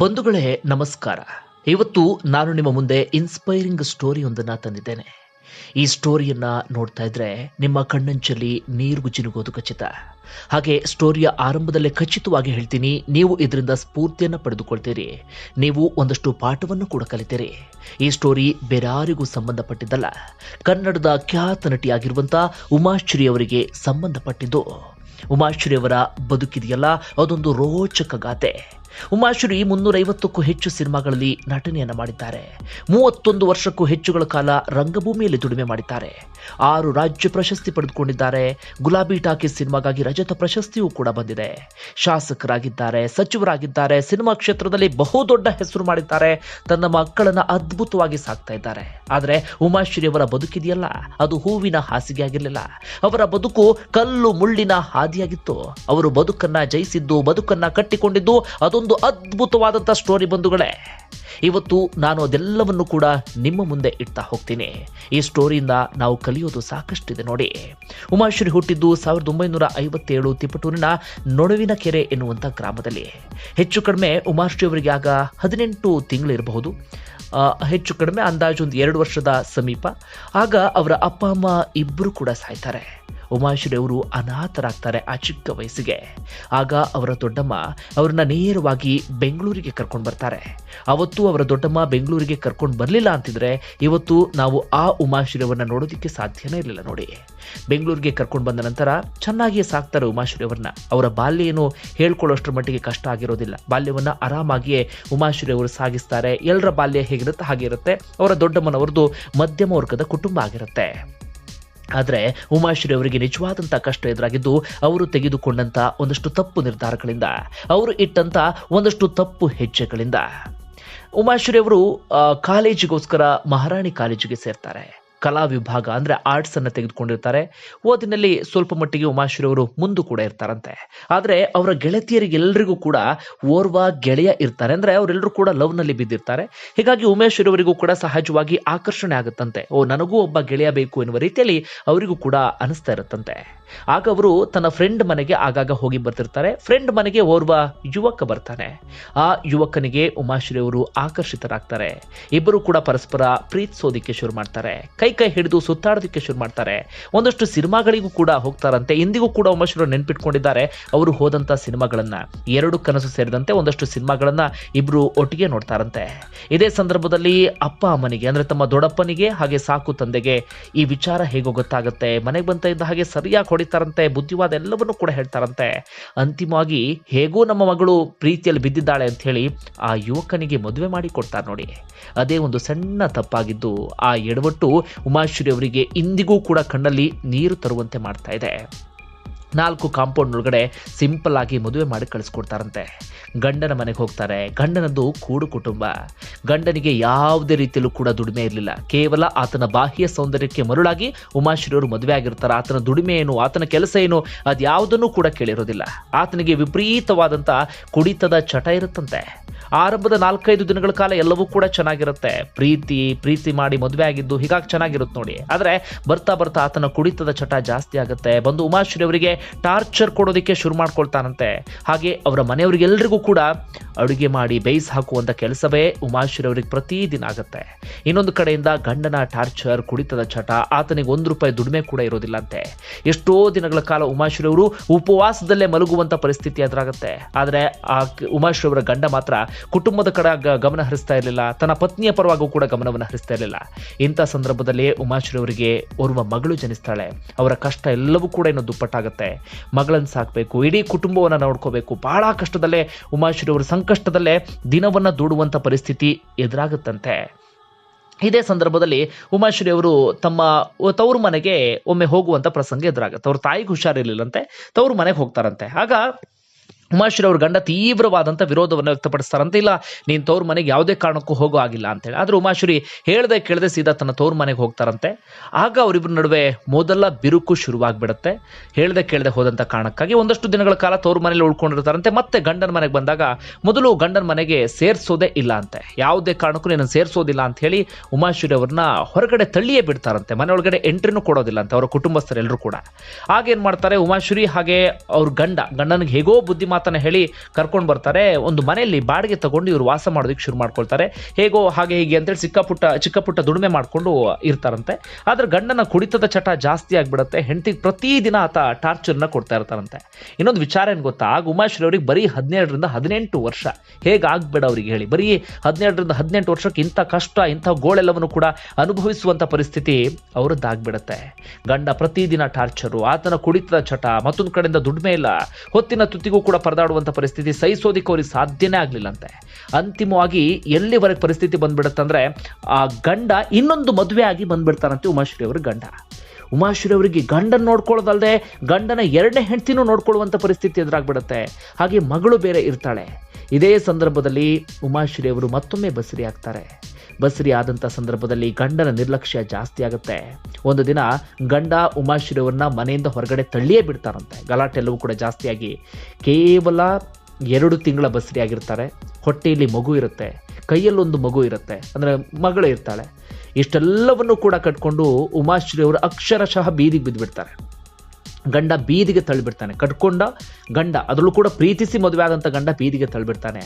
ಬಂಧುಗಳೇ, ನಮಸ್ಕಾರ. ಇವತ್ತು ನಾನು ನಿಮ್ಮ ಮುಂದೆ ಇನ್ಸ್ಪೈರಿಂಗ್ ಸ್ಟೋರಿಯೊಂದನ್ನು ತಂದಿದ್ದೇನೆ. ಈ ಸ್ಟೋರಿಯನ್ನ ನೋಡ್ತಾ ಇದ್ರೆ ನಿಮ್ಮ ಕಣ್ಣಂಚಲ್ಲಿ ನೀರು ಜಿನುಗೋದು ಖಚಿತ. ಹಾಗೆ ಸ್ಟೋರಿಯ ಆರಂಭದಲ್ಲೇ ಖಚಿತವಾಗಿ ಹೇಳ್ತೀನಿ, ನೀವು ಇದರಿಂದ ಸ್ಫೂರ್ತಿಯನ್ನು ಪಡೆದುಕೊಳ್ತೀರಿ. ನೀವು ಒಂದಷ್ಟು ಪಾಠವನ್ನು ಕೂಡ ಕಲಿತೀರಿ. ಈ ಸ್ಟೋರಿ ಬೇರಾರಿಗೂ ಸಂಬಂಧಪಟ್ಟಿದ್ದಲ್ಲ. ಕನ್ನಡದ ಖ್ಯಾತ ನಟಿಯಾಗಿರುವಂಥ ಉಮಾಶ್ರೀ ಅವರಿಗೆ ಸಂಬಂಧಪಟ್ಟಿದ್ದು. ಉಮಾಶ್ರೀ ಅವರ ಬದುಕಿದೆಯಲ್ಲ, ಅದೊಂದು ರೋಚಕ ಗಾಥೆ ಉಮಾಶ್ರೀ ಮುನ್ನೂರೈವತ್ತಕ್ಕೂ ಹೆಚ್ಚು ಸಿನಿಮಾಗಳಲ್ಲಿ ನಟನೆಯನ್ನು ಮಾಡಿದ್ದಾರೆ. ಮೂವತ್ತೊಂದು ವರ್ಷಕ್ಕೂ ಹೆಚ್ಚುಗಳ ಕಾಲ ರಂಗಭೂಮಿಯಲ್ಲಿ ದುಡಿಮೆ ಮಾಡಿದ್ದಾರೆ. ಆರು ರಾಜ್ಯ ಪ್ರಶಸ್ತಿ ಪಡೆದುಕೊಂಡಿದ್ದಾರೆ. ಗುಲಾಬಿ ಟಾಕೀಸ್ ಸಿನಿಮಾಗಾಗಿ ರಜತ ಪ್ರಶಸ್ತಿಯೂ ಕೂಡ ಬಂದಿದೆ. ಶಾಸಕರಾಗಿದ್ದಾರೆ, ಸಚಿವರಾಗಿದ್ದಾರೆ, ಸಿನಿಮಾ ಕ್ಷೇತ್ರದಲ್ಲಿ ಬಹುದೊಡ್ಡ ಹೆಸರು ಮಾಡಿದ್ದಾರೆ. ತನ್ನ ಮಕ್ಕಳನ್ನ ಅದ್ಭುತವಾಗಿ ಸಾಕ್ತಾ ಇದ್ದಾರೆ. ಆದರೆ ಉಮಾಶ್ರೀ ಅವರ ಬದುಕಿದೆಯಲ್ಲ, ಅದು ಹೂವಿನ ಹಾಸಿಗೆ ಆಗಿರಲಿಲ್ಲ ಅವರ ಬದುಕು ಕಲ್ಲು ಮುಳ್ಳಿನ ಹಾದಿಯಾಗಿತ್ತು. ಅವರು ಬದುಕನ್ನ ಜಯಿಸಿದ್ದು, ಬದುಕನ್ನ ಕಟ್ಟಿಕೊಂಡಿದ್ದು, ಅದೊಂದು ಅದ್ಭುತವಾದಂಥ ಸ್ಟೋರಿ ಬಂಧುಗಳೇ. ಇವತ್ತು ನಾನು ಅದೆಲ್ಲವನ್ನು ಕೂಡ ನಿಮ್ಮ ಮುಂದೆ ಇಡ್ತಾ ಹೋಗ್ತೀನಿ. ಈ ಸ್ಟೋರಿಯಿಂದ ನಾವು ಕಲಿಯೋದು ಸಾಕಷ್ಟಿದೆ ನೋಡಿ. ಉಮಾಶ್ರೀ ಹುಟ್ಟಿದ್ದು ಸಾವಿರದ ಒಂಬೈನೂರ ಐವತ್ತೇಳು ತಿಪಟೂರಿನ ನೊಡವಿನ ಕೆರೆ ಎನ್ನುವಂಥ ಗ್ರಾಮದಲ್ಲಿ. ಹೆಚ್ಚು ಕಡಿಮೆ ಉಮಾಶ್ರೀ ಅವರಿಗೆ ಆಗ ಹದಿನೆಂಟು ತಿಂಗಳಿರಬಹುದು. ಹೆಚ್ಚು ಕಡಿಮೆ ಅಂದಾಜು ಒಂದು ಎರಡು ವರ್ಷದ ಸಮೀಪ. ಆಗ ಅವರ ಅಪ್ಪ, ಅಮ್ಮ ಇಬ್ಬರು ಕೂಡ ಸಾಯ್ತಾರೆ. ಉಮಾಶ್ರೀ ಅವರು ಅನಾಥರಾಗ್ತಾರೆ ಆ ಚಿಕ್ಕ ವಯಸ್ಸಿಗೆ. ಆಗ ಅವರ ದೊಡ್ಡಮ್ಮ ಅವ್ರನ್ನ ನೇರವಾಗಿ ಬೆಂಗಳೂರಿಗೆ ಕರ್ಕೊಂಡು ಬರ್ತಾರೆ. ಅವತ್ತು ಅವರ ದೊಡ್ಡಮ್ಮ ಬೆಂಗಳೂರಿಗೆ ಕರ್ಕೊಂಡು ಬರಲಿಲ್ಲ ಅಂತಿದ್ರೆ ಇವತ್ತು ನಾವು ಆ ಉಮಾಶ್ರೀ ಅವರನ್ನ ನೋಡೋದಕ್ಕೆ ಸಾಧ್ಯನೇ ಇರಲಿಲ್ಲ ನೋಡಿ. ಬೆಂಗಳೂರಿಗೆ ಕರ್ಕೊಂಡು ಬಂದ ನಂತರ ಚೆನ್ನಾಗಿಯೇ ಸಾಕ್ತಾರೆ ಉಮಾಶ್ರೀ ಅವ್ರನ್ನ ಅವರ ಬಾಲ್ಯ ಏನು ಹೇಳ್ಕೊಳ್ಳೋಷ್ಟರ ಮಟ್ಟಿಗೆ ಕಷ್ಟ ಆಗಿರೋದಿಲ್ಲ. ಬಾಲ್ಯವನ್ನ ಆರಾಮಾಗಿಯೇ ಉಮಾಶ್ರೀ ಸಾಗಿಸ್ತಾರೆ. ಎಲ್ಲರ ಬಾಲ್ಯ ಹೇಗಿರುತ್ತೆ, ಹಾಗೆ ಇರುತ್ತೆ. ಅವರ ದೊಡ್ಡಮ್ಮನವರದು ಮಧ್ಯಮ ವರ್ಗದ ಕುಟುಂಬ ಆಗಿರುತ್ತೆ. ಆದರೆ ಉಮಾಶ್ರೀ ಅವರಿಗೆ ನಿಜವಾದಂಥ ಕಷ್ಟ ಎದುರಾಗಿದ್ದು ಅವರು ತೆಗೆದುಕೊಂಡಂತ ಒಂದಷ್ಟು ತಪ್ಪು ನಿರ್ಧಾರಗಳಿಂದ, ಅವರು ಇಟ್ಟಂತ ಒಂದಷ್ಟು ತಪ್ಪು ಹೆಜ್ಜೆಗಳಿಂದ. ಉಮಾಶ್ರೀ ಅವರು ಕಾಲೇಜಿಗೋಸ್ಕರ ಮಹಾರಾಣಿ ಕಾಲೇಜಿಗೆ ಸೇರ್ತಾರೆ. ಕಲಾ ವಿಭಾಗ ಅಂದ್ರೆ ಆರ್ಟ್ಸ್ ಅನ್ನ ತೆಗೆದುಕೊಂಡಿರ್ತಾರೆ. ಓದಿನಲ್ಲಿ ಸ್ವಲ್ಪ ಮಟ್ಟಿಗೆ ಉಮಾಶ್ರೀ ಅವರು ಮುಂದೆ ಕೂಡ ಇರ್ತಾರಂತೆ. ಆದರೆ ಅವರ ಗೆಳತಿಯರಿಗೆ ಎಲ್ಲರಿಗೂ ಕೂಡ ಓರ್ವ ಗೆಳೆಯ ಇರ್ತಾರೆ. ಅಂದ್ರೆ ಅವರೆಲ್ಲರೂ ಕೂಡ ಲವ್ನಲ್ಲಿ ಬಿದ್ದಿರ್ತಾರೆ. ಹೀಗಾಗಿ ಉಮೇಶ್ವರಿ ಅವರಿಗೂ ಕೂಡ ಸಹಜವಾಗಿ ಆಕರ್ಷಣೆ ಆಗುತ್ತಂತೆ. ಓ, ನನಗೂ ಒಬ್ಬ ಗೆಳೆಯ ಬೇಕು ಎನ್ನುವ ರೀತಿಯಲ್ಲಿ ಅವರಿಗೂ ಕೂಡ ಅನಿಸ್ತಾ ಇರುತ್ತಂತೆ. ಆಗ ಅವರು ತನ್ನ ಫ್ರೆಂಡ್ ಮನೆಗೆ ಆಗಾಗ ಹೋಗಿ ಬರ್ತಿರ್ತಾರೆ. ಫ್ರೆಂಡ್ ಮನೆಗೆ ಓರ್ವ ಯುವಕ ಬರ್ತಾನೆ. ಆ ಯುವಕನಿಗೆ ಉಮಾಶ್ರೀ ಅವರು ಆಕರ್ಷಿತರಾಗ್ತಾರೆ. ಇಬ್ಬರು ಕೂಡ ಪರಸ್ಪರ ಪ್ರೀತಿಸೋದಿಕ್ಕೆ ಶುರು ಮಾಡ್ತಾರೆ. ಕೈ ಕೈ ಹಿಡಿದು ಸುತ್ತಾಡೋದಿಕ್ಕೆ ಶುರು ಮಾಡ್ತಾರೆ. ಒಂದಷ್ಟು ಸಿನಿಮಾಗಳಿಗೂ ಕೂಡ ಹೋಗ್ತಾರಂತೆ. ಇಂದಿಗೂ ಕೂಡ ಉಮಾಶ್ರೀ ನೆನ್ಪಿಟ್ಕೊಂಡಿದ್ದಾರೆ ಅವರು ಹೋದಂತ ಸಿನಿಮಾಗಳನ್ನ. ಎರಡು ಕನಸು ಸೇರಿದಂತೆ ಒಂದಷ್ಟು ಸಿನಿಮಾಗಳನ್ನ ಇಬ್ರು ಒಟ್ಟಿಗೆ ನೋಡ್ತಾರಂತೆ. ಇದೇ ಸಂದರ್ಭದಲ್ಲಿ ಅಪ್ಪ ಅಮ್ಮನಿಗೆ, ಅಂದ್ರೆ ತಮ್ಮ ದೊಡ್ಡಪ್ಪನಿಗೆ ಹಾಗೆ ಸಾಕು ತಂದೆಗೆ ಈ ವಿಚಾರ ಹೇಗೋ ಗೊತ್ತಾಗುತ್ತೆ. ಮನೆಗೆ ಬಂತ ಇದ್ದ ಹಾಗೆ ಸರಿಯಾಗಿ ಹೊಡಿತಾರಂತೆ ಬುದ್ಧಿವಾದ ಎಲ್ಲವನ್ನೂ ಕೂಡ ಹೇಳ್ತಾರಂತೆ. ಅಂತಿಮವಾಗಿ, ಹೇಗೂ ನಮ್ಮ ಮಗಳು ಪ್ರೀತಿಯಲ್ಲಿ ಬಿದ್ದಿದ್ದಾಳೆ ಅಂತ ಹೇಳಿ ಆ ಯುವಕನಿಗೆ ಮದುವೆ ಮಾಡಿ ಕೊಡ್ತಾರೆ ನೋಡಿ. ಅದೇ ಒಂದು ಸಣ್ಣ ತಪ್ಪಾಗಿದ್ದು, ಆ ಎಡವಟ್ಟು ಉಮಾಶ್ರೀ ಅವರಿಗೆ ಇಂದಿಗೂ ಕೂಡ ಕಣ್ಣಲ್ಲಿ ನೀರು ತರುವಂತೆ ಮಾಡ್ತಾ ಇದೆ. ನಾಲ್ಕು ಕಾಂಪೌಂಡ್ ಒಳಗಡೆ ಸಿಂಪಲ್ ಆಗಿ ಮದುವೆ ಮಾಡಿ ಕಳಿಸ್ಕೊಡ್ತಾರಂತೆ. ಗಂಡನ ಮನೆಗೆ ಹೋಗ್ತಾರೆ. ಗಂಡನದ್ದು ಕೂಡು ಕುಟುಂಬ. ಗಂಡನಿಗೆ ಯಾವುದೇ ರೀತಿಯಲ್ಲೂ ಕೂಡ ದುಡಿಮೆ ಇರಲಿಲ್ಲ. ಕೇವಲ ಆತನ ಬಾಹ್ಯ ಸೌಂದರ್ಯಕ್ಕೆ ಮರುಳಾಗಿ ಉಮಾಶ್ರೀಯವರು ಮದುವೆ ಆಗಿರ್ತಾರೆ. ಆತನ ದುಡಿಮೆ ಏನು, ಆತನ ಕೆಲಸ ಏನು ಅದ್ಯಾವುದನ್ನು ಕೂಡ ಕೇಳಿರೋದಿಲ್ಲ. ಆತನಿಗೆ ವಿಪರೀತವಾದಂಥ ಕುಡಿತದ ಚಟ ಇರುತ್ತಂತೆ. ಆರಂಭದ ನಾಲ್ಕೈದು ದಿನಗಳ ಕಾಲ ಎಲ್ಲವೂ ಕೂಡ ಚೆನ್ನಾಗಿರುತ್ತೆ. ಪ್ರೀತಿ ಪ್ರೀತಿ ಮಾಡಿ ಮದುವೆ ಆಗಿದ್ದು ಹೀಗಾಗಿ ಚೆನ್ನಾಗಿರುತ್ತೆ ನೋಡಿ. ಆದರೆ ಬರ್ತಾ ಬರ್ತಾ ಆತನ ಕುಡಿತದ ಚಟ ಜಾಸ್ತಿ ಆಗುತ್ತೆ. ಬಂದು ಉಮಾಶ್ರೀ ಅವರಿಗೆ ಟಾರ್ಚರ್ ಕೊಡೋದಕ್ಕೆ ಶುರು ಮಾಡ್ಕೊಳ್ತಾನಂತೆ. ಹಾಗೆ ಅವರ ಮನೆಯವರಿಗೆಲ್ಲರಿಗೂ ಕೂಡ ಅಡುಗೆ ಮಾಡಿ ಬೇಯಿಸಿ ಹಾಕುವಂಥ ಕೆಲಸವೇ ಉಮಾಶ್ರೀ ಅವರಿಗೆ ಪ್ರತಿದಿನ ಆಗುತ್ತೆ. ಇನ್ನೊಂದು ಕಡೆಯಿಂದ ಗಂಡನ ಟಾರ್ಚರ್ ಕುಡಿತದ ಚಟ, ಆತನಿಗೆ ಒಂದು ರೂಪಾಯಿ ದುಡಿಮೆ ಕೂಡ ಇರೋದಿಲ್ಲ ಅಂತೆ ಎಷ್ಟೋ ದಿನಗಳ ಕಾಲ ಉಮಾಶ್ರೀ ಅವರು ಉಪವಾಸದಲ್ಲೇ ಮಲಗುವಂತ ಪರಿಸ್ಥಿತಿ ಎದುರಾಗುತ್ತೆ. ಆದರೆ ಆ ಉಮಾಶ್ರೀ ಅವರ ಗಂಡ ಮಾತ್ರ ಕುಟುಂಬದ ಕಡೆ ಗಮನ ಹರಿಸ್ತಾ ಇರಲಿಲ್ಲ, ತನ್ನ ಪತ್ನಿಯ ಪರವಾಗೂ ಕೂಡ ಗಮನವನ್ನು ಹರಿಸ್ತಾ ಇರಲಿಲ್ಲ. ಇಂಥ ಸಂದರ್ಭದಲ್ಲಿ ಉಮಾಶ್ರೀ ಅವರಿಗೆ ಓರ್ವ ಮಗಳು ಜನಿಸ್ತಾಳೆ. ಅವರ ಕಷ್ಟ ಎಲ್ಲವೂ ಕೂಡ ಇನ್ನು ದುಪ್ಪಟ್ಟಾಗುತ್ತೆ. ಮಗಳನ್ನ ಸಾಕಬೇಕು, ಇಡೀ ಕುಟುಂಬವನ್ನ ನೋಡ್ಕೋಬೇಕು. ಬಹಳ ಕಷ್ಟದಲ್ಲೇ ಉಮಾಶ್ರೀ ಅವರು ಸಂಕಷ್ಟದಲ್ಲೇ ದಿನವನ್ನ ದೂಡುವಂಥ ಪರಿಸ್ಥಿತಿ ಎದುರಾಗುತ್ತಂತೆ. ಇದೇ ಸಂದರ್ಭದಲ್ಲಿ ಉಮಾಶ್ರೀ ಅವರು ತಮ್ಮ ತವ್ರ ಮನೆಗೆ ಒಮ್ಮೆ ಹೋಗುವಂಥ ಪ್ರಸಂಗ ಎದುರಾಗುತ್ತೆ. ಅವ್ರ ತಾಯಿಗೆ ಹುಷಾರಿರ್ಲಿಲ್ಲಂತೆ, ತವರು ಮನೆಗೆ ಹೋಗ್ತಾರಂತೆ. ಆಗ ಉಮಾಶ್ರೀ ಅವ್ರ ಗಂಡ ತೀವ್ರವಾದಂಥ ವಿರೋಧವನ್ನು ವ್ಯಕ್ತಪಡಿಸ್ತಾರಂತೆ ಇಲ್ಲ, ನೀನ್ ತವ್ರ ಮನೆಗೆ ಯಾವುದೇ ಕಾರಣಕ್ಕೂ ಹೋಗೋ ಆಗಿಲ್ಲ ಅಂತೇಳಿ. ಆದರೆ ಉಮಾಶ್ರೀ ಹೇಳದೆ ಕೇಳದೆ ಸೀದಾ ತನ್ನ ತವ್ರ ಮನೆಗೆ ಹೋಗ್ತಾರಂತೆ. ಆಗ ಅವರಿಬ್ಬರ ನಡುವೆ ಮೊದಲ ಬಿರುಕು ಶುರುವಾಗ್ಬಿಡುತ್ತೆ. ಹೇಳದೆ ಕೇಳದೆ ಹೋದಂಥ ಕಾರಣಕ್ಕಾಗಿ ಒಂದಷ್ಟು ದಿನಗಳ ಕಾಲ ತವ್ರ ಮನೇಲಿ ಉಳ್ಕೊಂಡಿರ್ತಾರಂತೆ. ಮತ್ತೆ ಗಂಡನ ಮನೆಗೆ ಬಂದಾಗ ಮೊದಲು ಗಂಡನ ಮನೆಗೆ ಸೇರಿಸೋದೇ ಇಲ್ಲ ಅಂತೆ. ಯಾವುದೇ ಕಾರಣಕ್ಕೂ ನೀನು ಸೇರ್ಸೋದಿಲ್ಲ ಅಂತ ಹೇಳಿ ಉಮಾಶ್ರೀ ಅವ್ರನ್ನ ಹೊರಗಡೆ ತಳ್ಳಿಯೇ ಬಿಡ್ತಾರಂತೆ. ಮನೆ ಒಳಗಡೆ ಎಂಟ್ರಿನೂ ಕೊಡೋದಿಲ್ಲ ಅಂತ, ಅವರ ಕುಟುಂಬಸ್ಥರೆಲ್ಲರೂ ಕೂಡ. ಆಗೇನು ಮಾಡ್ತಾರೆ ಉಮಾಶ್ರೀ ಹಾಗೆ ಅವ್ರ ಗಂಡ, ಗಂಡನಿಗೆ ಹೇಗೋ ಬುದ್ಧಿ ಮಾತು ಮಾತನ್ನ ಹೇಳಿ ಕರ್ಕೊಂಡು ಬರ್ತಾರೆ. ಒಂದು ಮನೆಯಲ್ಲಿ ಬಾಡಿಗೆ ತಗೊಂಡು ಇವರು ವಾಸ ಮಾಡೋದಕ್ಕೆ ಶುರು ಮಾಡ್ಕೊಳ್ತಾರೆ. ಹೇಗೋ ಹಾಗೆ ಹೀಗೆ ಅಂತೇಳಿ ಚಿಕ್ಕ ಪುಟ್ಟ ಚಿಕ್ಕ ಪುಟ್ಟ ದುಡಿಮೆ ಮಾಡ್ಕೊಂಡು ಇರ್ತಾರಂತೆ. ಆದ್ರೆ ಗಂಡನ ಕುಡಿತದ ಚಟ ಜಾಸ್ತಿ ಆಗಿಬಿಡುತ್ತೆ. ಹೆಂಡತಿಗೆ ಪ್ರತಿದಿನ ಆತ ಟಾರ್ಚರ್ನ ಕೊಡ್ತಾ ಇರ್ತಾರಂತೆ. ಇನ್ನೊಂದು ವಿಚಾರ ಏನು ಗೊತ್ತಾ? ಆಗ ಉಮಾಶ್ರೀ ಅವ್ರಿಗೆ ಬರೀ ಹದಿನೇಳರಿಂದ ಹದಿನೆಂಟು ವರ್ಷ. ಹೇಗೆ ಆಗ್ಬೇಡ ಅವ್ರಿಗೆ ಹೇಳಿ. ಬರೀ ಹದಿನೇಳರಿಂದ ಹದಿನೆಂಟು ವರ್ಷಕ್ಕೆ ಇಂಥ ಕಷ್ಟ, ಇಂಥ ಗೋಳೆಲ್ಲವನ್ನು ಕೂಡ ಅನುಭವಿಸುವಂಥ ಪರಿಸ್ಥಿತಿ ಅವರದ್ದಾಗ್ಬಿಡುತ್ತೆ. ಗಂಡ ಪ್ರತಿದಿನ ಟಾರ್ಚರು ಆತನ ಕುಡಿತದ ಚಟ, ಮತ್ತೊಂದು ಕಡೆಯಿಂದ ದುಡಿಮೆ ಇಲ್ಲ. ಹೊತ್ತಿನ ತುತ್ತಿಗೂ ಕೂಡ ಪರದಾಡುವಂಥ ಪರಿಸ್ಥಿತಿ ಸಹಿಸೋದಿಕ್ಕೆ ಅವ್ರಿಗೆ ಸಾಧ್ಯನೇ ಆಗಲಿಲ್ಲಂತೆ. ಅಂತಿಮವಾಗಿ ಎಲ್ಲಿವರೆಗೆ ಪರಿಸ್ಥಿತಿ ಬಂದ್ಬಿಡುತ್ತಂದ್ರೆ, ಆ ಗಂಡ ಇನ್ನೊಂದು ಮದುವೆ ಆಗಿ ಬಂದ್ಬಿಡ್ತಾರಂತೆ ಉಮಾಶ್ರೀ ಅವ್ರ ಗಂಡ. ಉಮಾಶ್ರೀ ಅವರಿಗೆ ಗಂಡನ ನೋಡ್ಕೊಳ್ಳೋದಲ್ಲದೆ ಗಂಡನ ಎರಡನೇ ಹೆಂಡ್ತಿನೂ ನೋಡ್ಕೊಳ್ಳುವಂಥ ಪರಿಸ್ಥಿತಿ ಎದುರಾಗ್ಬಿಡುತ್ತೆ. ಹಾಗೆ ಮಗಳು ಬೇರೆ ಇರ್ತಾಳೆ. ಇದೇ ಸಂದರ್ಭದಲ್ಲಿ ಉಮಾಶ್ರೀ ಅವರು ಮತ್ತೊಮ್ಮೆ ಬಸರಿ ಆಗ್ತಾರೆ. ಬಸರಿ ಆದಂಥ ಸಂದರ್ಭದಲ್ಲಿ ಗಂಡನ ನಿರ್ಲಕ್ಷ್ಯ ಜಾಸ್ತಿ ಆಗುತ್ತೆ. ಒಂದು ದಿನ ಗಂಡ ಉಮಾಶ್ರೀ ಅವ್ರನ್ನ ಮನೆಯಿಂದ ಹೊರಗಡೆ ತಳ್ಳಿಯೇ ಬಿಡ್ತಾರಂತೆ. ಗಲಾಟೆ ಎಲ್ಲವೂ ಕೂಡ ಜಾಸ್ತಿಯಾಗಿ ಕೇವಲ ಎರಡು ತಿಂಗಳ ಬಸರಿ ಆಗಿರ್ತಾರೆ ಹೊಟ್ಟೆಯಲ್ಲಿ ಮಗು ಇರುತ್ತೆ. ಕೈಯಲ್ಲೊಂದು ಮಗು ಇರುತ್ತೆ. ಅಂದರೆ ಮಗಳು ಇರ್ತಾಳೆ. ಇಷ್ಟೆಲ್ಲವನ್ನು ಕೂಡ ಕಟ್ಕೊಂಡು ಉಮಾಶ್ರೀ ಅವರು ಅಕ್ಷರಶಃ ಬೀದಿಗೆ ಬಿದ್ದುಬಿಡ್ತಾರೆ ಗಂಡ ಬೀದಿಗೆ ತಳ್ಳಿಬಿಡ್ತಾನೆ. ಕಟ್ಕೊಂಡ ಗಂಡ, ಅದರಲ್ಲೂ ಕೂಡ ಪ್ರೀತಿಸಿ ಮದುವೆ ಆದಂಥ ಗಂಡ ಬೀದಿಗೆ ತಳ್ಳಿಬಿಡ್ತಾನೆ.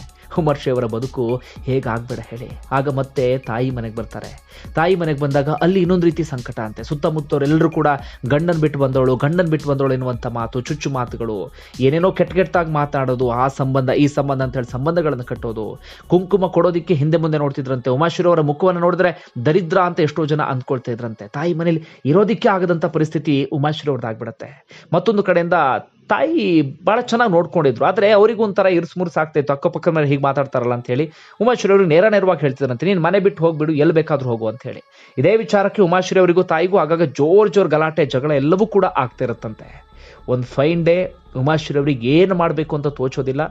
ಅವರ ಬದುಕು ಹೇಗಾಗ್ಬೇಡ ಹೇಳಿ. ಆಗ ಮತ್ತೆ ತಾಯಿ ಮನೆಗೆ ಬರ್ತಾರೆ. ತಾಯಿ ಮನೆಗೆ ಬಂದಾಗ ಅಲ್ಲಿ ಇನ್ನೊಂದು ರೀತಿ ಸಂಕಟ ಅಂತೆ. ಸುತ್ತಮುತ್ತವರೆಲ್ಲರೂ ಕೂಡ ಗಂಡನ ಬಿಟ್ಟು ಬಂದವಳು, ಗಂಡನ ಬಿಟ್ಟು ಬಂದವಳು ಎನ್ನುವಂಥ ಮಾತು, ಚುಚ್ಚು ಮಾತುಗಳು. ಏನೇನೋ ಕೆಟ್ಟ ಕೆಟ್ಟದಾಗಿ ಮಾತಾಡೋದು, ಆ ಸಂಬಂಧ, ಈ ಸಂಬಂಧ ಅಂತ ಹೇಳಿ ಸಂಬಂಧಗಳನ್ನು ಕಟ್ಟೋದು. ಕುಂಕುಮ ಕೊಡೋದಿಕ್ಕೆ ಹಿಂದೆ ಮುಂದೆ ನೋಡ್ತಿದ್ರಂತೆ. ಅವರ ಮುಖವನ್ನು ನೋಡಿದ್ರೆ ದರಿದ್ರ ಅಂತ ಎಷ್ಟೋ ಜನ ಅಂದ್ಕೊಳ್ತಾ ಇದ್ರಂತೆ. ತಾಯಿ ಮನೇಲಿ ಇರೋದಿಕ್ಕೆ ಆಗದಂಥ ಪರಿಸ್ಥಿತಿ ಉಮಾಶ್ರೀ ಮತ್ತೊಂದು ಕಡೆಯಿಂದ ತಾಯಿ ಭಾಳ ಚೆನ್ನಾಗಿ ನೋಡ್ಕೊಂಡಿದ್ರು. ಆದರೆ ಅವರಿಗೂ ಒಂಥರ ಇರ್ಸ್ ಮುರ್ಸ್ ಆಗ್ತಾ ಇತ್ತು. ಅಕ್ಕಪಕ್ಕದ ಮೇಲೆ ಹೀಗೆ ಮಾತಾಡ್ತಾರಲ್ಲ ಅಂತ ಹೇಳಿ. ಉಮಾಶ್ರೀ ಅವರು ನೇರ ನೇರವಾಗಿ ಹೇಳ್ತಿದ್ರಂತೆ ನೀನು ಮನೆ ಬಿಟ್ಟು ಹೋಗ್ಬಿಡು, ಎಲ್ಲಿ ಬೇಕಾದ್ರೂ ಹೋಗು ಅಂತ ಹೇಳಿ. ಇದೇ ವಿಚಾರಕ್ಕೆ ಉಮಾಶ್ರೀ ಅವರಿಗೂ ತಾಯಿಗೂ ಆಗಾಗ ಜೋರ್ ಜೋರ್ ಗಲಾಟೆ, ಜಗಳ ಎಲ್ಲವೂ ಕೂಡ ಆಗ್ತಾ ಇರುತ್ತಂತೆ ಒಂದು ಫೈನ್ ಡೇ ಉಮಾಶ್ರೀ ಅವ್ರಿಗೆ ಏನು ಮಾಡಬೇಕು ಅಂತ ತೋಚೋದಿಲ್ಲ.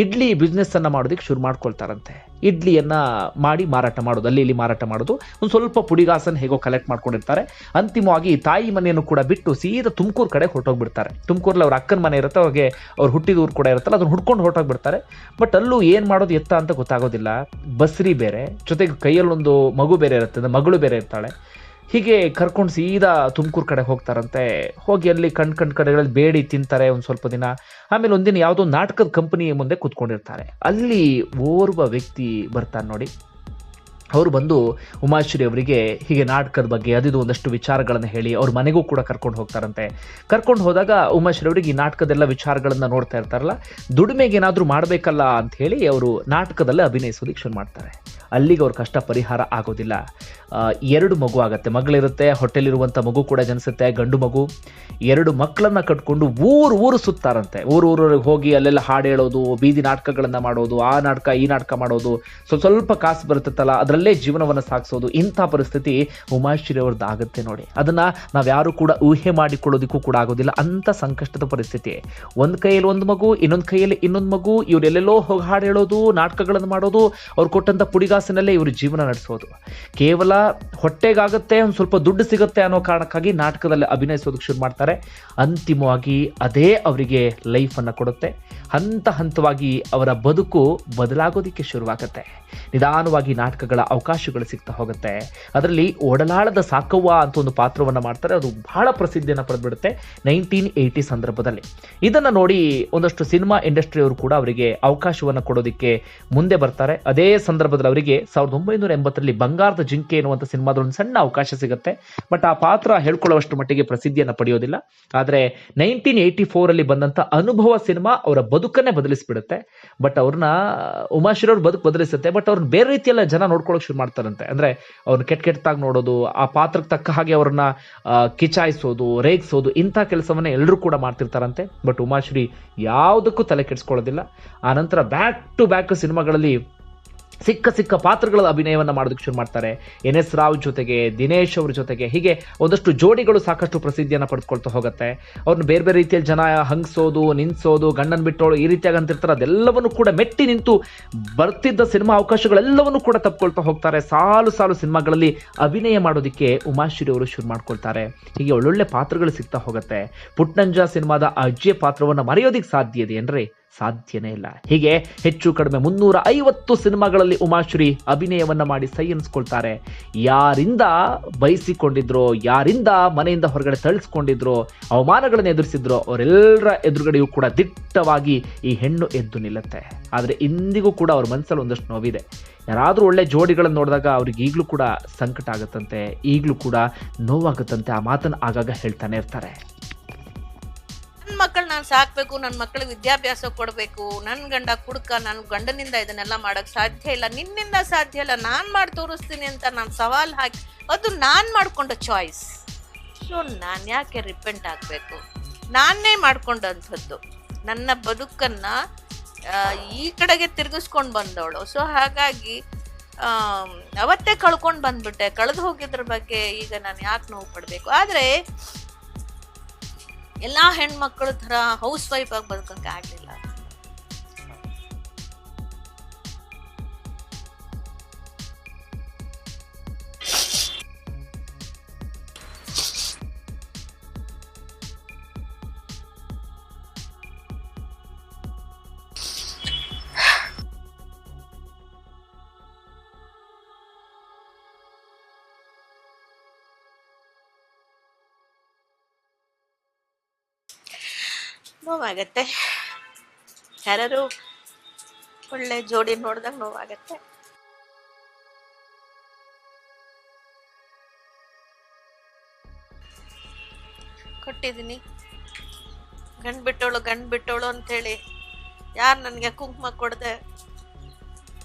ಇಡ್ಲಿ ಬಿಸ್ನೆಸ್ ಅನ್ನ ಮಾಡೋದಕ್ಕೆ ಶುರು ಮಾಡ್ಕೊಳ್ತಾರಂತೆ. ಇಡ್ಲಿಯನ್ನ ಮಾಡಿ ಮಾರಾಟ ಮಾಡೋದು ಅಲ್ಲಿ ಇಲ್ಲಿ ಮಾರಾಟ ಮಾಡೋದು. ಒಂದು ಸ್ವಲ್ಪ ಪುಡಿಗಾಸನ್ನು ಹೇಗೋ ಕಲೆಕ್ಟ್ ಮಾಡ್ಕೊಂಡಿರ್ತಾರೆ. ಅಂತಿಮವಾಗಿ ತಾಯಿ ಮನೆಯನ್ನು ಕೂಡ ಬಿಟ್ಟು ಸೀದಾ ತುಮಕೂರು ಕಡೆ ಹೊರಟೋಗ್ಬಿಡ್ತಾರೆ. ತುಮಕೂರಲ್ಲಿ ಅವ್ರ ಅಕ್ಕನ ಮನೆ ಇರುತ್ತೆ, ಅವ್ರಿಗೆ ಅವ್ರು ಹುಟ್ಟಿದ ಊರು ಕೂಡ ಇರುತ್ತಲ್ಲ, ಅದನ್ನ ಹುಡ್ಕೊಂಡು ಹೊರಟೋಗ್ಬಿಡ್ತಾರೆ. ಬಟ್ ಅಲ್ಲೂ ಏನು ಮಾಡೋದು ಎತ್ತ ಅಂತ ಗೊತ್ತಾಗೋದಿಲ್ಲ. ಬಸ್ರಿ ಬೇರೆ, ಜೊತೆಗೆ ಕೈಯಲ್ಲೊಂದು ಮಗು ಬೇರೆ ಇರುತ್ತೆ ಮಗಳು ಬೇರೆ ಇರ್ತಾಳೆ. ಹೀಗೆ ಕರ್ಕೊಂಡು ಸೀದಾ ತುಮಕೂರು ಕಡೆ ಹೋಗ್ತಾರಂತೆ. ಹೋಗಿ ಅಲ್ಲಿ ಕಣ್ ಕಣ್ ಕಡೆಗಳಲ್ಲಿ ಬೇಡಿ ತಿಂತಾರೆ ಒಂದು ಸ್ವಲ್ಪ ದಿನ. ಆಮೇಲೆ ಒಂದಿನ ಯಾವುದೋ ನಾಟಕದ ಕಂಪನಿ ಮುಂದೆ ಕೂತ್ಕೊಂಡಿರ್ತಾರೆ. ಅಲ್ಲಿ ಓರ್ವ ವ್ಯಕ್ತಿ ಬರ್ತಾನೆ ನೋಡಿ. ಅವರು ಬಂದು ಉಮಾಶ್ರೀ ಅವರಿಗೆ ಹೀಗೆ ನಾಟಕದ ಬಗ್ಗೆ ಅದಿದು ಒಂದಷ್ಟು ವಿಚಾರಗಳನ್ನು ಹೇಳಿ ಅವ್ರ ಮನೆಗೂ ಕೂಡ ಕರ್ಕೊಂಡು ಹೋಗ್ತಾರಂತೆ. ಕರ್ಕೊಂಡು ಹೋದಾಗ ಉಮಾಶ್ರೀ ಅವರಿಗೆ ಈ ನಾಟಕದೆಲ್ಲ ವಿಚಾರಗಳನ್ನು ನೋಡ್ತಾ ಇರ್ತಾರಲ್ಲ, ದುಡಿಮೆಗೆ ಏನಾದರೂ ಮಾಡಬೇಕಲ್ಲ ಅಂತ ಹೇಳಿ ಅವರು ನಾಟಕದಲ್ಲೇ ಅಭಿನಯಿಸೋದಕ್ಕೆ ಶುರು ಮಾಡ್ತಾರೆ. ಅಲ್ಲಿಗೆ ಅವ್ರ ಕಷ್ಟ ಪರಿಹಾರ ಆಗೋದಿಲ್ಲ. ಎರಡು ಮಗು ಆಗುತ್ತೆ. ಮಗಳಿರುತ್ತೆ ಹೊಟ್ಟೆಲಿರುವಂಥ ಮಗು ಕೂಡ ಜನಿಸುತ್ತೆ, ಗಂಡು ಮಗು. ಎರಡು ಮಕ್ಕಳನ್ನು ಕಟ್ಕೊಂಡು ಊರು ಊರು ಸುತ್ತಾರಂತೆ. ಊರು ಊರಿಗೆ ಹೋಗಿ ಅಲ್ಲೆಲ್ಲ ಹಾಡು ಹೇಳೋದು, ಬೀದಿ ನಾಟಕಗಳನ್ನು ಮಾಡೋದು, ಆ ನಾಟಕ, ಈ ನಾಟಕ ಮಾಡೋದು. ಸ್ವಲ್ಪ ಸ್ವಲ್ಪ ಕಾಸು ಬರುತ್ತಲ್ಲ ಅದರಲ್ಲೇ ಜೀವನವನ್ನು ಸಾಗಿಸೋದು ಇಂಥ ಪರಿಸ್ಥಿತಿ ಉಮಾಶ್ರೀ ಅವ್ರದ್ದು ಆಗುತ್ತೆ ನೋಡಿ. ಅದನ್ನ ನಾವ್ಯಾರು ಕೂಡ ಊಹೆ ಮಾಡಿಕೊಳ್ಳೋದಕ್ಕೂ ಕೂಡ ಆಗೋದಿಲ್ಲ. ಅಂಥ ಸಂಕಷ್ಟದ ಪರಿಸ್ಥಿತಿ. ಒಂದು ಕೈಯಲ್ಲಿ ಒಂದು ಮಗು, ಇನ್ನೊಂದು ಕೈಯಲ್ಲಿ ಇನ್ನೊಂದು ಮಗು ಇವರೆಲ್ಲೆಲ್ಲೋ ಹೋಗಿ ಹಾಡು ಹೇಳೋದು, ನಾಟಕಗಳನ್ನು ಮಾಡೋದು, ಅವ್ರು ಕೊಟ್ಟಂಥ ಪುಡಿಗಾಸಿನಲ್ಲೇ ಇವರು ಜೀವನ ನಡೆಸೋದು. ಕೇವಲ ಹೊಟ್ಟೆಗಾಗುತ್ತೆ, ಒಂದು ಸ್ವಲ್ಪ ದುಡ್ಡು ಸಿಗುತ್ತೆ ಅನ್ನೋ ಕಾರಣಕ್ಕಾಗಿ ನಾಟಕದಲ್ಲಿ ಅಭಿನಯಿಸೋದಕ್ಕೆ ಶುರು ಮಾಡ್ತಾರೆ. ಅಂತಿಮವಾಗಿ ಅದೇ ಅವರಿಗೆ ಲೈಫನ್ನು ಕೊಡುತ್ತೆ. ಹಂತ ಹಂತವಾಗಿ ಅವರ ಬದುಕು ಬದಲಾಗೋದಿಕ್ಕೆ ಶುರುವಾಗುತ್ತೆ. ನಿಧಾನವಾಗಿ ನಾಟಕಗಳ ಅವಕಾಶಗಳು ಸಿಗ್ತಾ ಹೋಗುತ್ತೆ. ಅದರಲ್ಲಿ ಒಡಲಾಳದ ಸಾಕವ್ವ ಅಂತ ಒಂದು ಪಾತ್ರವನ್ನು ಮಾಡ್ತಾರೆ. ಅದು ಬಹಳ ಪ್ರಸಿದ್ಧಿಯನ್ನು ಪಡೆದ್ಬಿಡುತ್ತೆ ನೈನ್ಟೀನ್ ಏಯ್ಟಿ ಸಂದರ್ಭದಲ್ಲಿ. ಇದನ್ನು ನೋಡಿ ಒಂದಷ್ಟು ಸಿನಿಮಾ ಇಂಡಸ್ಟ್ರಿಯವರು ಕೂಡ ಅವರಿಗೆ ಅವಕಾಶವನ್ನು ಕೊಡೋದಕ್ಕೆ ಮುಂದೆ ಬರ್ತಾರೆ. ಅದೇ ಸಂದರ್ಭದಲ್ಲಿ ಅವರಿಗೆ ಸಾವಿರದ ಒಂಬೈನೂರ ಎಂಬತ್ತರಲ್ಲಿ ಬಂಗಾರದ ಜಿಂಕೆ ಎನ್ನುವಂಥ ಸಿನಿಮಾದ ಒಂದು ಸಣ್ಣ ಅವಕಾಶ ಸಿಗುತ್ತೆ. ಬಟ್ ಆ ಪಾತ್ರ ಹೇಳ್ಕೊಳ್ಳುವಷ್ಟು ಮಟ್ಟಿಗೆ ಪ್ರಸಿದ್ಧಿಯನ್ನು ಪಡೆಯೋದಿಲ್ಲ. ಆದರೆ ನೈನ್ಟೀನ್ ಏಯ್ಟಿ ಫೋರಲ್ಲಿ ಬಂದಂಥ ಅನುಭವ ಸಿನಿಮಾ ಅವರ ಬದುಕನ್ನೇ ಬದಲಿಸ್ಬಿಡುತ್ತೆ. ಬಟ್ ಅವ್ರನ್ನ ಉಮಾಶ್ರೀ ಅವ್ರ ಬದುಕು ಬದಲಿಸುತ್ತೆ. ಬಟ್ ಅವ್ರನ್ನ ಬೇರೆ ರೀತಿಯೆಲ್ಲ ಜನ ನೋಡ್ಕೊಳಕ್ ಶುರು ಮಾಡ್ತಾರಂತೆ. ಅಂದ್ರೆ ಅವ್ರನ್ನ ಕೆಟ್ಟ ಕೆಟ್ಟದಾಗಿ ನೋಡೋದು, ಆ ಪಾತ್ರಕ್ಕೆ ತಕ್ಕ ಹಾಗೆ ಅವ್ರನ್ನ ಕಿಚಾಯಿಸೋದು, ರೇಗಿಸೋದು, ಇಂಥ ಕೆಲಸವನ್ನ ಎಲ್ಲರೂ ಕೂಡ ಮಾಡ್ತಿರ್ತಾರಂತೆ. ಬಟ್ ಉಮಾಶ್ರೀ ಯಾವುದಕ್ಕೂ ತಲೆ ಕೆಡಿಸ್ಕೊಳ್ಳೋದಿಲ್ಲ. ಆ ನಂತರ ಬ್ಯಾಕ್ ಟು ಬ್ಯಾಕ್ ಸಿನಿಮಾಗಳಲ್ಲಿ ಸಿಕ್ಕ ಸಿಕ್ಕ ಪಾತ್ರಗಳ ಅಭಿನಯವನ್ನು ಮಾಡೋದಕ್ಕೆ ಶುರು ಮಾಡ್ತಾರೆ. ಎನ್ ಎಸ್ ರಾವ್ ಜೊತೆಗೆ, ದಿನೇಶ್ ಅವ್ರ ಜೊತೆಗೆ ಹೀಗೆ ಒಂದಷ್ಟು ಜೋಡಿಗಳು ಸಾಕಷ್ಟು ಪ್ರಸಿದ್ಧಿಯನ್ನು ಪಡೆದುಕೊಳ್ತಾ ಹೋಗುತ್ತೆ. ಅವ್ರನ್ನ ಬೇರೆ ಬೇರೆ ರೀತಿಯಲ್ಲಿ ಜನ ಹಂಗ್ಸೋದು ನಿನ್ಸೋದು ಗಂಡನ್ ಬಿಟ್ಟೋಳು ಈ ರೀತಿಯಾಗಿ ಅಂತಿರ್ತಾರೆ. ಅದೆಲ್ಲವನ್ನು ಕೂಡ ಮೆಟ್ಟಿ ನಿಂತು ಬರ್ತಿದ್ದ ಸಿನಿಮಾ ಅವಕಾಶಗಳೆಲ್ಲವನ್ನು ಕೂಡ ತಪ್ಪಿಕೊಳ್ತಾ ಹೋಗ್ತಾರೆ. ಸಾಲು ಸಾಲು ಸಿನಿಮಾಗಳಲ್ಲಿ ಅಭಿನಯ ಮಾಡೋದಕ್ಕೆ ಉಮಾಶ್ರೀ ಅವರು ಶುರು ಮಾಡ್ಕೊಳ್ತಾರೆ. ಹೀಗೆ ಒಳ್ಳೊಳ್ಳೆ ಪಾತ್ರಗಳು ಸಿಗ್ತಾ ಹೋಗುತ್ತೆ. ಪುಟ್ಟಂಜ ಸಿನಿಮಾದ ಅಜ್ಜಿಯ ಪಾತ್ರವನ್ನು ಮರೆಯೋದಿಕ್ಕೆ ಸಾಧ್ಯ ಇದೆ ಏನ್ರಿ ಸಾಧ್ಯನೇ ಇಲ್ಲ. ಹೀಗೆ ಹೆಚ್ಚು ಕಡಿಮೆ ಮುನ್ನೂರ ಐವತ್ತು ಸಿನಿಮಾಗಳಲ್ಲಿ ಉಮಾಶ್ರೀ ಅಭಿನಯವನ್ನ ಮಾಡಿ ಸೈ ಎನ್ಸ್ಕೊಳ್ತಾರೆ. ಯಾರಿಂದ ಬಯಸಿಕೊಂಡಿದ್ರೋ ಯಾರಿಂದ ಮನೆಯಿಂದ ಹೊರಗಡೆ ತಳಿಸ್ಕೊಂಡಿದ್ರು, ಅವಮಾನಗಳನ್ನು ಎದುರಿಸಿದ್ರು ಅವರೆಲ್ಲರ ಎದುರುಗಡೆಯೂ ಕೂಡ ದಿಟ್ಟವಾಗಿ ಈ ಹೆಣ್ಣು ಎದ್ದು ನಿಲ್ಲುತ್ತೆ. ಆದರೆ ಇಂದಿಗೂ ಕೂಡ ಅವ್ರ ಮನಸ್ಸಲ್ಲಿ ಒಂದಷ್ಟು ನೋವಿದೆ. ಯಾರಾದರೂ ಒಳ್ಳೆ ಜೋಡಿಗಳನ್ನು ನೋಡಿದಾಗ ಅವ್ರಿಗೆ ಈಗಲೂ ಕೂಡ ಸಂಕಟ ಆಗುತ್ತಂತೆ, ಈಗಲೂ ಕೂಡ ನೋವಾಗುತ್ತಂತೆ ಆ ಮಾತನ್ನು ಆಗಾಗ ಹೇಳ್ತಾನೆ ಇರ್ತಾರೆ. ನನ್ನ ಮಕ್ಕಳು ನಾನು ಸಾಕ್ಬೇಕು ನನ್ನ ಮಕ್ಕಳಿಗೆ ವಿದ್ಯಾಭ್ಯಾಸ ಕೊಡಬೇಕು ನನ್ನ ಗಂಡ ಕುಡ್ಕ ನನ್ನ ಗಂಡನಿಂದ ಇದನ್ನೆಲ್ಲ ಮಾಡೋಕ್ಕೆ ಸಾಧ್ಯ ಇಲ್ಲ, ನಿನ್ನಿಂದ ಸಾಧ್ಯ ಇಲ್ಲ, ನಾನು ಮಾಡಿ ತೋರಿಸ್ತೀನಿ ಅಂತ ನಾನು ಸವಾಲು ಹಾಕಿ, ಅದು ನಾನು ಮಾಡಿಕೊಂಡ ಚಾಯ್ಸ್ ಸೊ ನಾನು ಯಾಕೆ ರಿಪೆಂಟ್ ಆಗಬೇಕು? ನಾನೇ ಮಾಡ್ಕೊಂಡಂಥದ್ದು. ನನ್ನ ಬದುಕನ್ನು ಈ ಕಡೆಗೆ ತಿರುಗಿಸ್ಕೊಂಡು ಬಂದವಳು. ಸೊ ಹಾಗಾಗಿ ಅವತ್ತೇ ಕಳ್ಕೊಂಡು ಬಂದ್ಬಿಟ್ಟೆ. ಕಳೆದು ಹೋಗಿದ್ರ ಬಗ್ಗೆ ಈಗ ನಾನು ಯಾಕೆ ನೋವು ಪಡಬೇಕು? ಆದರೆ ಎಲ್ಲಾ ಹೆಣ್ಮಕ್ಳ ತರ ಹೌಸ್ ವೈಫ್ ಆಗಿ ಬದುಕಕ್ಕೆ ಆಗ್ಲಿಲ್ಲ. ನೋವಾಗತ್ತೆ. ಯಾರು ಒಳ್ಳೆ ಜೋಡಿ ನೋಡಿದಾಗ ನೋವಾಗತ್ತೆ. ಕೊಟ್ಟಿದ್ದೀನಿ. ಗಂಡು ಬಿಟ್ಟೋಳು ಗಂಡು ಬಿಟ್ಟೋಳು ಅಂತೇಳಿ ಯಾರು ನನಗೆ ಕುಂಕುಮ ಕೊಡದೆ?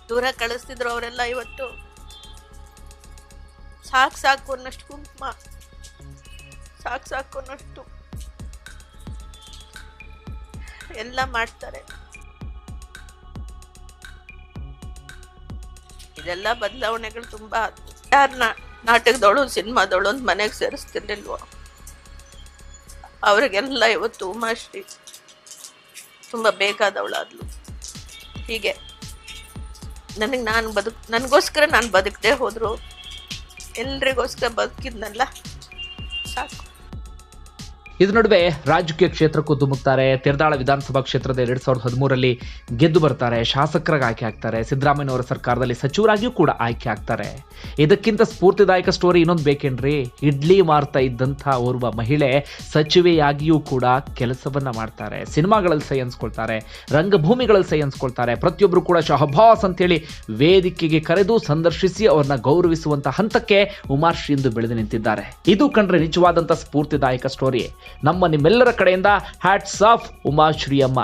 ದೂರ ಕಳಿಸ್ತಿದ್ರು ಅವರೆಲ್ಲ ಇವತ್ತು. ಸಾಕು ಸಾಕು ಅನ್ನಷ್ಟು ಕುಂಕುಮ. ಸಾಕು ಸಾಕು ಅನ್ನಷ್ಟು ಎಲ್ಲ ಮಾಡ್ತಾರೆ. ಇದೆಲ್ಲ ಬದಲಾವಣೆಗಳು ತುಂಬಾ ಯಾರನ್ನ ನಾಟಕದವಳು ಸಿನಿಮಾದವಳು ಒಂದು ಮನೆಗೆ ಸೇರಿಸ್ತಿರ್ಲಿಲ್ವೋ? ಅವರಿಗೆಲ್ಲ ಇವತ್ತು ಉಮಾಶ್ರೀ ತುಂಬ ಬೇಕಾದವಳಾದ್ಲು. ಹೀಗೆ ನನಗೆ ನಾನು ಬದುಕ್, ನನಗೋಸ್ಕರ ನಾನು ಬದುಕದೆ ಹೋದ್ರು. ಎಲ್ರಿಗೋಸ್ಕರ ಬದುಕಿದ್ನಲ್ಲ? ಸಾಕು. ಇದ್ರ ನಡುವೆ ರಾಜಕೀಯ ಕ್ಷೇತ್ರಕ್ಕೂ ಧುಮುಕ್ತಾರೆ. ತಿರ್ದಾಳ ವಿಧಾನಸಭಾ ಕ್ಷೇತ್ರದ ಎರಡ್ ಸಾವಿರದ ಹದಿಮೂರಲ್ಲಿ ಗೆದ್ದು ಬರ್ತಾರೆ, ಶಾಸಕರಾಗಿ ಆಯ್ಕೆ ಆಗ್ತಾರೆ, ಸಿದ್ದರಾಮಯ್ಯನವರ ಸರ್ಕಾರದಲ್ಲಿ ಸಚಿವರಾಗಿಯೂ ಕೂಡ ಆಯ್ಕೆ ಆಗ್ತಾರೆ. ಇದಕ್ಕಿಂತ ಸ್ಫೂರ್ತಿದಾಯಕ ಸ್ಟೋರಿ ಇನ್ನೊಂದು ಬೇಕೇನ್ರಿ? ಇಡ್ಲಿ ಮಾರ್ತಾ ಇದ್ದಂಥ ಓರ್ವ ಮಹಿಳೆ ಸಚಿವೆಯಾಗಿಯೂ ಕೂಡ ಕೆಲಸವನ್ನ ಮಾಡ್ತಾರೆ. ಸಿನಿಮಾಗಳಲ್ಲಿ ಸೈ ಅನ್ಸ್ಕೊಳ್ತಾರೆ ರಂಗಭೂಮಿಗಳಲ್ಲಿ ಸೈ ಅನ್ಸ್ಕೊಳ್ತಾರೆ ಪ್ರತಿಯೊಬ್ಬರು ಕೂಡ ಶಹಬಾಸ್ ಅಂತೇಳಿ ವೇದಿಕೆಗೆ ಕರೆದು ಸಂದರ್ಶಿಸಿ ಅವ್ರನ್ನ ಗೌರವಿಸುವಂತ ಹಂತಕ್ಕೆ ಉಮಾಶ್ರೀ ಎಂದು ಬೆಳೆದು ನಿಂತಿದ್ದಾರೆ. ಇದು ಕಂಡ್ರೆ ನಿಜವಾದಂತ ಸ್ಫೂರ್ತಿದಾಯಕ ಸ್ಟೋರಿ ನಮ್ಮ ನಿಮ್ಮೆಲ್ಲರ ಕಡೆಯಿಂದ ಹ್ಯಾಟ್ಸ್ ಆಫ್ ಉಮಾಶ್ರೀ ಅಮ್ಮ